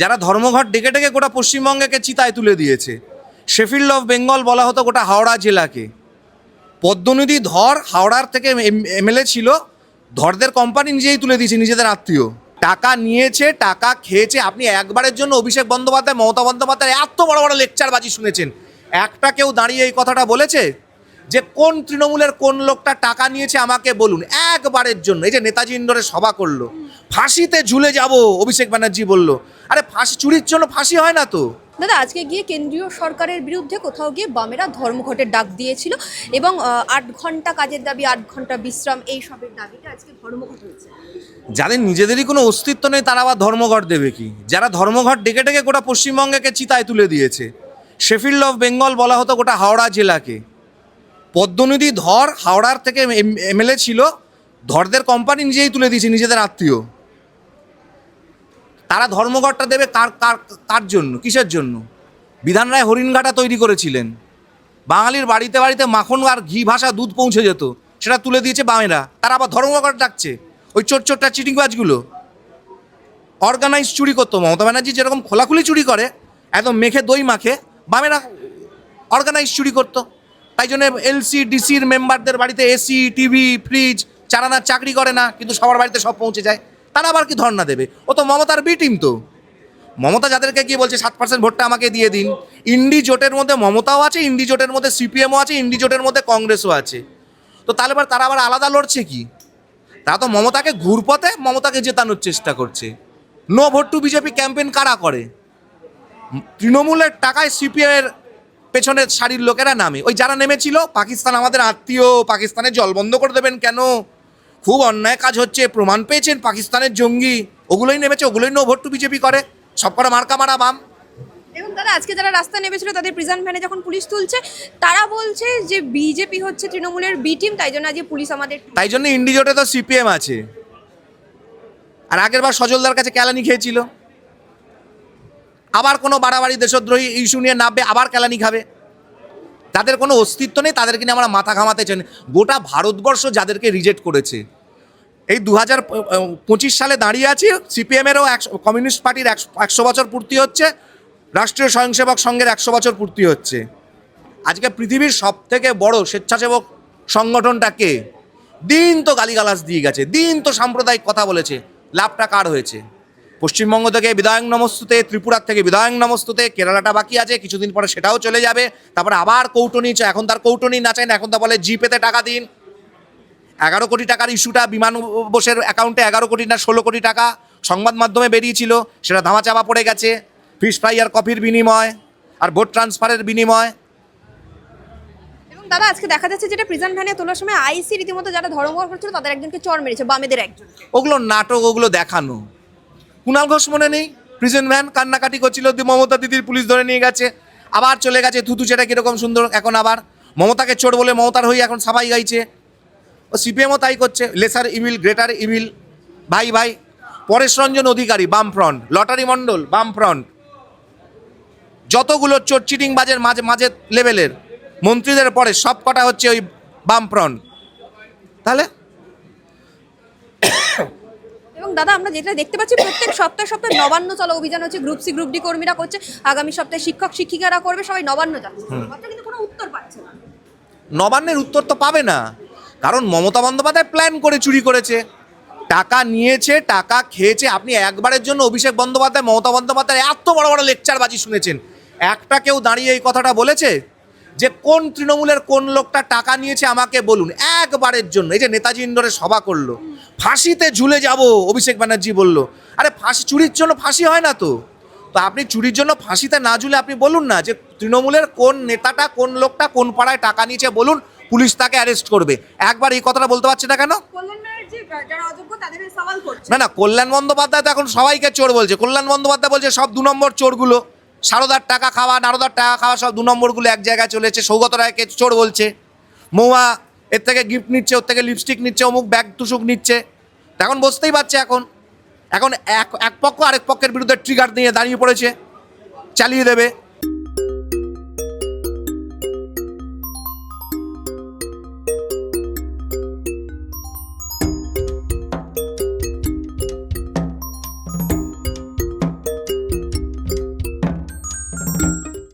যারা ধর্মঘট ডেকে ডেকে গোটা পশ্চিমবঙ্গকে চিতায় তুলে দিয়েছে। শেফিল্ড অফ বেঙ্গল বলা হতো গোটা হাওড়া জেলাকে। পদ্মনদী ধর হাওড়ার থেকে এমএলএ ছিল। ধরদের কোম্পানি নিজেই তুলে দিয়েছে, নিজেদের আত্মীয়। টাকা নিয়েছে, টাকা খেয়েছে। আপনি একবারের জন্য অভিষেক বন্দ্যোপাধ্যায়, মমতা বন্দ্যোপাধ্যায় এত বড় বড় লেকচার বাজি শুনেছেন। একটা কেউ দাঁড়িয়ে এই কথাটা বলেছে? যে কোন তৃণমূলের কোন লোকটা টাকা নিয়েছে আমাকে বলুন একবারের জন্য। এই যে নেতাজি ইন্ডোরে সভা করল ফাঁসিতে ঝুলে যাব অভিষেক ব্যানার্জি বলল। আরে ফাঁসি চুরির জন্য ফাঁসি হয় না তো? দাদা আজকে গিয়ে কেন্দ্রীয় সরকারের বিরুদ্ধে কোথাও গিয়ে বামেরা ধর্মঘটের ডাক দিয়েছিল এবং আট ঘণ্টা কাজের দাবি আট ঘণ্টা বিশ্রাম এই সবের দাবিতে আজকে ধর্মঘট হয়েছে। যাদের নিজেদেরই কোনো অস্তিত্ব নেই তারা আবার ধর্মঘট দেবে কি? যারা ধর্মঘট ডেকে ডেকে গোটা পশ্চিমবঙ্গকে চিতায় তুলে দিয়েছে। শেফিল্ড অফ বেঙ্গল বলা হতো গোটা হাওড়া জেলাকে। পদ্মনদী ধর হাওড়ার থেকে এমএলএ ছিল। ধরদের কোম্পানি নিজেই তুলে দিয়েছে, নিজেদের আত্মীয়। তারা ধর্মঘটটা দেবে কার কার কার জন্য? কিসের জন্য? বিধান রায় হরিণঘাটা তৈরি করেছিলেন। বাঙালির বাড়িতে বাড়িতে মাখন আর ঘি ভাষা দুধ পৌঁছে যেত। সেটা তুলে দিয়েছে বামেরা। তারা আবার ধর্মঘট ডাকছে। ওই চোর চোরটা চিটিংবাজগুলো। অর্গানাইজ চুরি করতো মমতা ব্যানার্জি, যেরকম খোলাখুলি চুরি করে, একদম মেখে দই মাখে, বামেরা অর্গানাইজ চুরি করতো। তাই জন্য এলসি ডিসির মেম্বারদের বাড়িতে এসি টিভি ফ্রিজ চারানার চাকরি করে না, কিন্তু সবার বাড়িতে সব পৌঁছে যায়, তারা আবার কি ধর্ণা দেবে? ও তো মমতার বি টিম তো। মমতা যাদেরকে গিয়ে বলছে সাত পার্সেন্ট ভোটটা আমাকে দিয়ে দিন, ইন্ডি জোটের মধ্যে মমতাও আছে, ইন্ডি জোটের মধ্যে সিপিএমও আছে, ইন্ডি জোটের মধ্যে কংগ্রেসও আছে। তো তাহলে এবার তারা আবার আলাদা লড়ছে কি? তারা তো মমতাকে ঘুরপথে মমতাকে জেতানোর চেষ্টা করছে। No vote to BJP campaign কারা করে? তৃণমূলের টাকায় সিপিএমের পেছনের সারির লোকেরা নামে। ওই যারা নেমেছিল পাকিস্তান আমাদের আত্মীয় পাকিস্তানের জল বন্ধ করে দেবেন কেন? খুব অন্যায় কাজ হচ্ছে প্রমাণ পেয়েছেন পাকিস্তানের জঙ্গি। ওগুলোই নেমেছে ওগুলোই নো ভোট টু বিজেপি করে। সব কটা মার্কা মারা বাম। এবং দাদা আজকে যারা রাস্তায় নেমেছিল তাদের প্রিজন ভ্যানে যখন পুলিশ তুলছে তারা বলছে যে বিজেপি হচ্ছে তৃণমূলের বি টিম তাই জন্য আজকে পুলিশ আমাদের তাই জন্য ইন্ডিজোটে তো সিপিএম আছে। আর আগের বার সজলদার কাছে কেলানি খেয়েছিল। আবার কোনো বাড়াবাড়ি দেশদ্রোহী ইস্যু নিয়ে নামবে, আবার কেলানি খাবে? তাদের কোনো অস্তিত্ব নেই, তাদেরকে নিয়ে আমরা মাথা ঘামাতে চাই গোটা ভারতবর্ষ যাদেরকে রিজেক্ট করেছে। এই দু হাজার পঁচিশ সালে দাঁড়িয়ে আছি, সিপিএমেরও একশো, কমিউনিস্ট পার্টির একশো বছর পূর্তি হচ্ছে, রাষ্ট্রীয় স্বয়ংসেবক সংঘের একশো বছর পূর্তি হচ্ছে। আজকে পৃথিবীর সব থেকে বড় স্বেচ্ছাসেবক সংগঠনটা কে? দিন তো গালিগালাজ দিয়ে গেছে, দিন তো সাম্প্রদায়িক কথা বলেছে, লাভটা কার হয়েছে? পশ্চিমবঙ্গ থেকে বিধায়ক নমস্তুতে ত্রিপুরার থেকে বিধায়ক নমস্তুতে কেরালাটা বাকি আছে কিছুদিন পরে সেটাও চলে যাবে। তারপরে আবার কৌটনি এখন তার কৌটনি না চায় না এখন তা বলে জিপেতে টাকা দিন। এগারো কোটি টাকার ইস্যুটা বিমান বোসের অ্যাকাউন্টে এগারো কোটি না ষোলো কোটি টাকা সংবাদ মাধ্যমে বেরিয়েছিল সেটা ধামাচাপা পড়ে গেছে। ফিশ ফ্রাই আর কফির বিনিময় আর ভোট ট্রান্সফারের বিনিময়। এবং দাদা আজকে দেখা যাচ্ছে যেটা প্রিজন ভ্যানে তোলার সময় আইসি রীতিমতো যারা ধর্মঘট করছিল তাদের একজনকে চর মেরেছে বামেদের একজন ওগুলো নাটক ওগুলো দেখানো। কুণাল ঘোষ মনে নেই? প্রিজন ভ্যান কান্নাকাটি করছিল মমতা দিদির পুলিশ ধরে নিয়ে গেছে, আবার চলে গেছে থুতু চেটা কীরকম সুন্দর, এখন আবার মমতাকে চোর বলে মমতার হয়ে এখন সাফাই গাইছে। ও সিপিএমও তাই করছে, লেসার ইভিল গ্রেটার ইভিল ভাই ভাই, পরেশ রঞ্জন অধিকারী বাম ফ্রন্ট লটারি মণ্ডল বাম ফ্রন্ট যতগুলো চোর চিটিং বাজের মাঝে মাঝে লেভেলের মন্ত্রীদের পরে সব কটা হচ্ছে ওই বাম ফ্রন্ট তাহলে এবং দাদা আমরা যেটা দেখতে পাচ্ছি প্রত্যেক সপ্তাহে সপ্তাহে নবান্ন চলো অভিযান হচ্ছে। গ্রুপ সি গ্রুপ ডি কর্মীরা করছে। আগামী সপ্তাহে শিক্ষক শিক্ষিকারা করবে সবাই নবান্ন যাচ্ছে। কিন্তু কোনো উত্তর পাচ্ছে না। নবান্নের উত্তর তো পাবে না। কারণ মমতা বন্দ্যোপাধ্যায় প্ল্যান করে চুরি করেছে। টাকা নিয়েছে টাকা খেয়েছে। আপনি একবারের জন্য অভিষেক বন্দ্যোপাধ্যায় মমতা বন্দ্যোপাধ্যায় এত বড় বড় লেকচার বাজি শুনেছেন। একটা কেউ দাঁড়িয়ে এই কথাটা বলেছে যে কোন তৃণমূলের কোন লোকটা টাকা নিয়েছে আমাকে বলুন। একবারের জন্য। এই যে নেতাজি ইন্দোরে সভা করল ফাঁসিতে ঝুলে যাব অভিষেক ব্যানার্জি বলল। আরে ফাঁসি চুরির জন্য ফাঁসি হয় না তো? তো আপনি চুরির জন্য ফাঁসিতে না ঝুলে আপনি বলুন না যে তৃণমূলের কোন নেতাটা কোন লোকটা কোন পাড়ায় টাকা নিয়েছে বলুন পুলিশ তাকে অ্যারেস্ট করবে। একবার এই কথাটা বলতে পারছে না কেন? না না কল্যাণ বন্দ্যোপাধ্যায় তো এখন সবাইকে চোর বলছে। কল্যাণ বন্দ্যোপাধ্যায় বলছে সব দু নম্বর চোরগুলো সারদার টাকা খাওয়া নারদার টাকা খাওয়া সব দু নম্বরগুলো এক জায়গায় চলেছে সৌগত রায়কে চোর বলছে। মৌয়া এর থেকে গিফট নিচ্ছে, ওর থেকে লিপস্টিক নিচ্ছে, অমুক ব্যাগ তুসুক নিচ্ছে। এখন বুঝতেই পারছে এখন। এখন এক এক পক্ষ আরেক পক্ষের বিরুদ্ধে ট্রিগার নিয়ে দাঁড়িয়ে পড়েছে, চালিয়ে দেবে।